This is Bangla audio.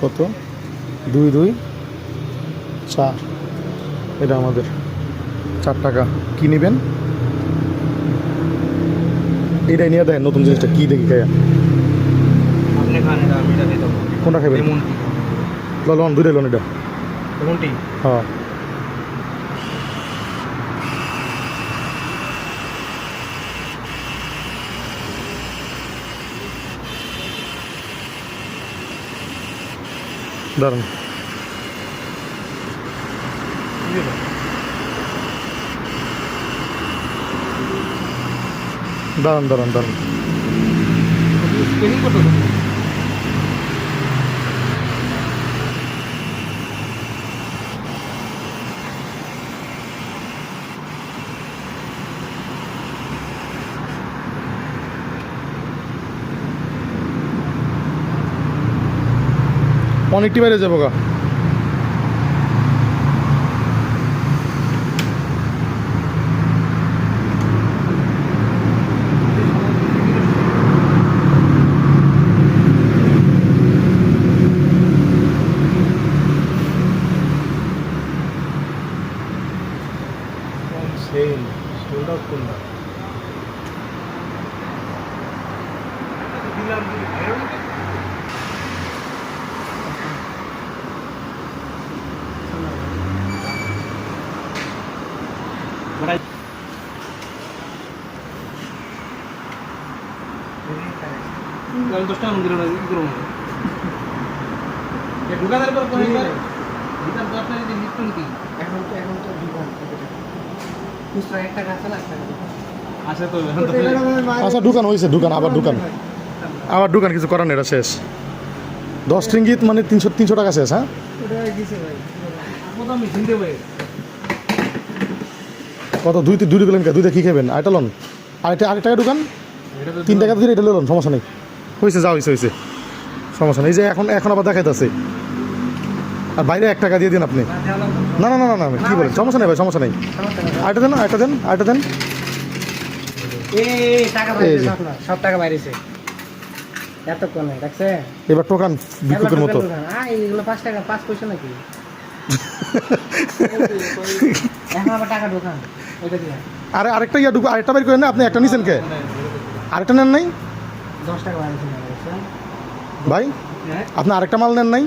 কত? দুই দুই? চার। এটা আমাদের। চার টাকা। কী নেবেন? এটাই নিয়ে দেখেন নতুন জিনিসটা কী দেখি খাইয়া। কোনটা খাবেন লোন দুটাই লোন এটা। হ্যাঁ। Darın. Darın darın darın. অনেকটি বাইরে যাব গা। কোনটা দিলাম আমি দশ টাকা দিল কি করব ঢুকাদের পর পরে ভিতর দশ টাকা দিয়ে লিখতুন কি? এখন তো এখন তো দোকান খুচরা একটা গাছ লাগবে আছে তো আচ্ছা দোকান হয়েছে দোকান আবার দোকান আবার দোকান কিছু করার নেই এটা শেষ। দশ রিঙ্গিত মানে তিনশো তিনশো টাকা শেষ হ্যাঁ? ওটা দিছে ভাই। কত দুই দুই কে? দুইটা কী খাবেন? আরেকটা লোন আরেকটা আরেক টাকা দোকান এটা তো তিন টাকা দিয়ে এটা লোন সমস্যা নেই। হয়েছে যা হয়েছে হয়েছে সমস্যা নেই। এই যে এখন এখন আবার দেখাইতেছে। আর বাইরে এক টাকা দিয়ে দিন আপনি। না না না না না কী বলেন সমস্যা নেই ভাই সমস্যা নেই। আরেকটা দেন আরেকটা দেন আরেকটা দেন। সব টাকা এবার টোকান ভিক্ষুকের মতো। পাঁচ টাকা পাঁচ পয়সা নাকি? এখন আবার টাকা ঢোকান। ওইটা দিয়ে। আরে আরেকটা ইয়া ঢুকো আরেকটা বের করেন না আপনি একটা নিছেন কে? আরেকটা নেন নাই? দশ টাকা? ভাই হ্যাঁ? আপনি আরেকটা মাল নেন নাই?